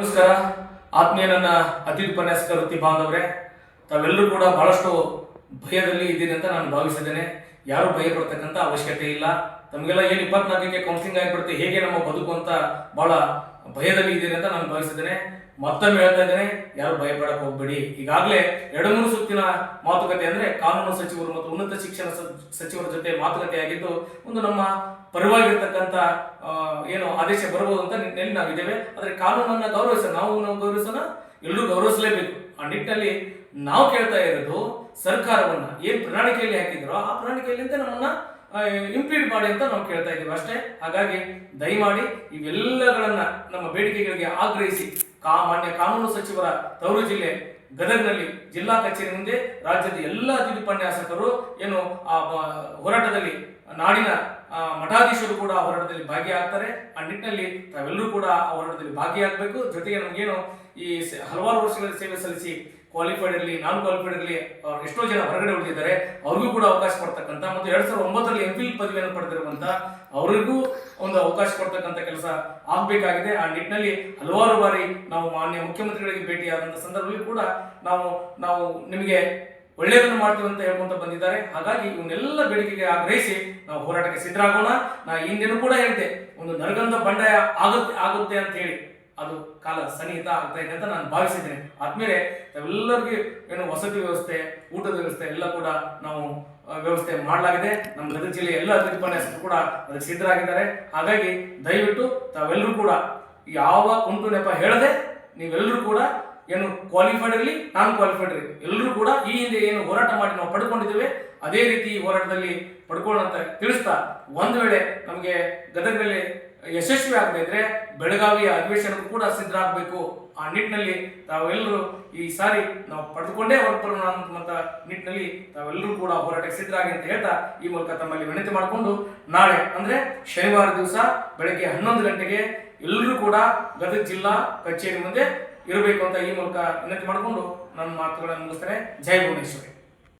ನಮಸ್ಕಾರ. ಆತ್ಮೀಯ ನನ್ನ ಅತಿಥಿ ಉಪನ್ಯಾಸಕ ವೃತ್ತಿ ಬಾಂಧವರೇ ತಾವೆಲ್ಲರೂ ಕೂಡ ಬಹಳಷ್ಟು ಭಯದಲ್ಲಿ ಇದ್ದೀರಿ ಅಂತ ನಾನು ಭಾವಿಸಿದ್ದೇನೆ. ಯಾರು ಭಯ ಪಡ್ತಕ್ಕಂಥ ಅವಶ್ಯಕತೆ ಇಲ್ಲ. ತಮಗೆಲ್ಲ ಏನು ಇಪ್ಪತ್ನಾಲ್ಕಕ್ಕೆ ಕೌನ್ಸಿಲಿಂಗ್ ಆಗಿಬಿಡುತ್ತೆ, ಹೇಗೆ ನಮ್ಮ ಬದುಕು ಅಂತ ಬಹಳ ಭಯದಲ್ಲಿ ಇದ್ದೀರಿ ಅಂತ ನಾನು ಭಾವಿಸಿದ್ದೇನೆ ಮತ್ತೊಮ್ಮೆ ಹೇಳ್ತಾ ಇದ್ದೇನೆ, ಯಾರು ಭಯ ಪಡಕ್ಕೆ ಹೋಗ್ಬೇಡಿ. ಈಗಾಗಲೇ ಎರಡು ಮೂರು ಸುತ್ತಿನ ಮಾತುಕತೆ ಅಂದ್ರೆ ಕಾನೂನು ಸಚಿವರು ಮತ್ತು ಉನ್ನತ ಶಿಕ್ಷಣ ಸಚಿವರ ಜೊತೆ ಮಾತುಕತೆ ಆಗಿದ್ದು, ಒಂದು ನಮ್ಮ ಪರವಾಗಿರ್ತಕ್ಕಂಥ ಏನು ಆದೇಶ ಬರಬಹುದು ಅಂತ ನಿಟ್ಟಿನಲ್ಲಿ ನಾವಿದ್ದೇವೆ ಆದರೆ ಕಾನೂನನ್ನ ಗೌರವಿಸ ನಾವು ನಾವು ಗೌರವಿಸೋಣ ಎಲ್ಲರೂ ಗೌರವಿಸಲೇಬೇಕು. ಆ ನಿಟ್ಟಿನಲ್ಲಿ ನಾವು ಕೇಳ್ತಾ ಇರೋದು ಸರ್ಕಾರವನ್ನ ಏನ್ ಪ್ರಣಾಳಿಕೆಯಲ್ಲಿ ಹಾಕಿದ್ರೋ ಆ ಪ್ರಣಾಳಿಕೆಯಲ್ಲಿ ಅಂತ ನಮ್ಮನ್ನ ಇಂಪ್ಲೀಟ್ ಮಾಡಿ ಅಂತ ನಾವು ಕೇಳ್ತಾ ಇದ್ದೀವಿ ಅಷ್ಟೇ. ಹಾಗಾಗಿ ದಯಮಾಡಿ ಇವೆಲ್ಲಗಳನ್ನ ನಮ್ಮ ಬೇಡಿಕೆಗಳಿಗೆ ಆಗ್ರಹಿಸಿ. ಕಾ, ಮಾನ್ಯ ಕಾನೂನು ಸಚಿವರ ತವರು ಜಿಲ್ಲೆ ಗದಗ್ನಲ್ಲಿ ಜಿಲ್ಲಾ ಕಚೇರಿ ಮುಂದೆ ರಾಜ್ಯದ ಎಲ್ಲ ಉಪನ್ಯಾಸಕರು ಏನು ಆ, ಹೋರಾಟದಲ್ಲಿ ನಾಡಿನ ಮಠಾಧೀಶರು ಕೂಡ ಆ ಹೋರಾಟದಲ್ಲಿ ಭಾಗಿಯಾಗ್ತಾರೆ. ಆ ನಿಟ್ಟಿನಲ್ಲಿ ತಾವೆಲ್ಲರೂ ಕೂಡ ಆ ಹೋರಾಟದಲ್ಲಿ ಭಾಗಿಯಾಗಬೇಕು. ಜೊತೆಗೆ ನಮಗೇನು ಈ ಹಲವಾರು ವರ್ಷಗಳ ಸೇವೆ ಸಲ್ಲಿಸಿ ಕ್ವಾಲಿಫೈಡ್ ಇರಲಿ ನಾನ್ ಕ್ವಾಲಿಫೈಡ್ ಇರಲಿ ಎಷ್ಟೋ ಜನ ಹೊರಗಡೆ ಉಳಿದಿದ್ದಾರೆ. ಅವ್ರಿಗೂ ಕೂಡ ಅವಕಾಶ ಕೊಡ್ತಕ್ಕಂಥ ಮತ್ತು ಎರಡ್ ಸಾವಿರದ ಒಂಬತ್ತರಲ್ಲಿ ಎಂ ಫಿಲ್ ಪದವಿಯನ್ನು ಪಡೆದಿರುವಂತ ಅವರಿಗೂ ಒಂದು ಅವಕಾಶ ಕೊಡ್ತಕ್ಕಂಥ ಕೆಲಸ ಆಗಬೇಕಾಗಿದೆ. ಆ ನಿಟ್ಟಿನಲ್ಲಿ ಹಲವಾರು ಬಾರಿ ನಾವು ಮಾನ್ಯ ಮುಖ್ಯಮಂತ್ರಿಗಳಿಗೆ ಭೇಟಿಯಾದಂಥ ಸಂದರ್ಭದಲ್ಲಿ ಕೂಡ ನಾವು ನಾವು ನಿಮಗೆ ಒಳ್ಳೆಯದನ್ನು ಮಾಡ್ತೀವಿ ಅಂತ ಹೇಳ್ಕೊಂತ ಬಂದಿದ್ದಾರೆ. ಹಾಗಾಗಿ ಇವನ್ನೆಲ್ಲ ಬೇಡಿಕೆಗೆ ಆಗ್ರಹಿಸಿ ನಾವು ಹೋರಾಟಕ್ಕೆ ಸಿದ್ಧರಾಗೋಣ. ನಾ ಹಿಂದೆನೂ ಕೂಡ ಹೇಳಿದೆ, ಒಂದು ನರಗಂಧ ಬಂಡಾಯ ಆಗುತ್ತೆ ಆಗುತ್ತೆ ಅಂತ ಹೇಳಿ. ಅದು ಕಾಲ ಸನ್ನಿಹಿತ ಆಗ್ತಾ ಇದೆ ಅಂತ ನಾನು ಭಾವಿಸಿದ್ದೇನೆ. ಆದ್ಮೇಲೆ ತಾವೆಲ್ಲರಿಗೂ ಏನು ವಸತಿ ವ್ಯವಸ್ಥೆ, ಊಟದ ವ್ಯವಸ್ಥೆ ಎಲ್ಲ ಕೂಡ ನಾವು ವ್ಯವಸ್ಥೆ ಮಾಡಲಾಗಿದೆ. ನಮ್ಮ ಗದಗ ಜಿಲ್ಲೆಯ ಎಲ್ಲ ಉಪನ್ಯಾಸಕರು ಕೂಡ ಅದಕ್ಕೆ ಸಿದ್ಧರಾಗಿದ್ದಾರೆ. ಹಾಗಾಗಿ ದಯವಿಟ್ಟು ತಾವೆಲ್ಲರೂ ಕೂಡ ಯಾವ ಉಂಟು ನೆಪ ಹೇಳದೆ ನೀವೆಲ್ಲರೂ ಕೂಡ ಏನು ಕ್ವಾಲಿಫೈಡ್ ಇರಲಿ ನಾನ್ ಕ್ವಾಲಿಫೈಡ್ ಇರಲಿ. ಎಲ್ಲರೂ ಕೂಡ ಈ ಹಿಂದೆ ಏನು ಹೋರಾಟ ಮಾಡಿ ನಾವು ಪಡ್ಕೊಂಡಿದ್ದೇವೆ. ಅದೇ ರೀತಿ ಈ ಹೋರಾಟದಲ್ಲಿ ಪಡ್ಕೊಳ್ಳೋಣ ಅಂತ ತಿಳಿಸ್ತಾ ಒಂದು ವೇಳೆ ನಮಗೆ ಗದಗದಲ್ಲಿ ಯಶಸ್ವಿ ಆಗದೆ ಬೆಳಗಾವಿಯ ಅಧಿವೇಶನ ಕೂಡ ಸಿದ್ಧರಾಗಬೇಕು ಆ ನಿಟ್ಟಿನಲ್ಲಿ ತಾವೆಲ್ಲರೂ ಈ ಸಾರಿ ನಾವು ಪಡೆದುಕೊಂಡೇ ಅಂತ ನಿಟ್ಟಿನಲ್ಲಿ ತಾವೆಲ್ಲರೂ ಕೂಡ ಹೋರಾಟಕ್ಕೆ ಸಿದ್ಧರಾಗಿ ಅಂತ ಹೇಳ್ತಾ ಈ ಮೂಲಕ ತಮ್ಮಲ್ಲಿ ವಿನಂತಿ ಮಾಡಿಕೊಂಡು ನಾಳೆ ಅಂದ್ರೆ ಶನಿವಾರ ದಿವಸ ಬೆಳಗ್ಗೆ ಹನ್ನೊಂದು ಗಂಟೆಗೆ ಎಲ್ಲರೂ ಕೂಡ ಗದಗ ಜಿಲ್ಲಾ ಕಚೇರಿ ಮುಂದೆ ಇರಬೇಕು ಅಂತ ಈ ಮೂಲಕ ವಿನಂತಿ ಮಾಡಿಕೊಂಡು ನನ್ನ ಮಾತುಗಳನ್ನು ಮುಗಿಸ್ತಾರೆ ಜೈ ಭುವನೇಶ್ವರಿ.